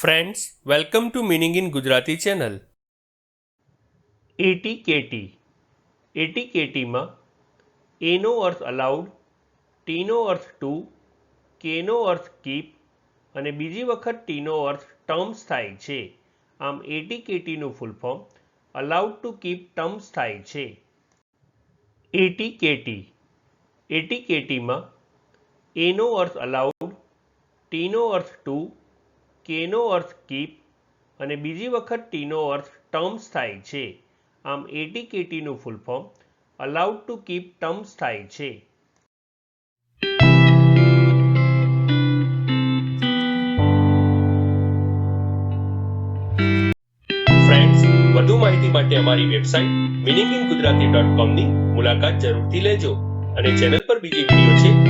Friends welcome to meaning in Gujarati channel A T K T A T કેટીમાં એનો અર્થ allowed ટીનો અર્થ to કેનો અર્થ કીપ અને બીજી વખત ટીનો અર્થ ટર્મ્સ થાય છે. આમ at કેટીનું full form allowed to keep terms થાય છે. AT K T A T કેટીમાં એનો અર્થ અલાઉડ ટીનો અર્થ ટુ કેનો અર્થ કીપ અને બીજી વખત ટીનો અર્થ ટર્મ્સ થાય છે. આમ at કેટીનું full form allowed to keep terms થાય છે. વધુ માહિતી માટે અમારી વેબસાઇટ ડોટ કોમની મુલાકાત જરૂરથી લેજો અને ચેનલ પર બીજી વીડિયો છે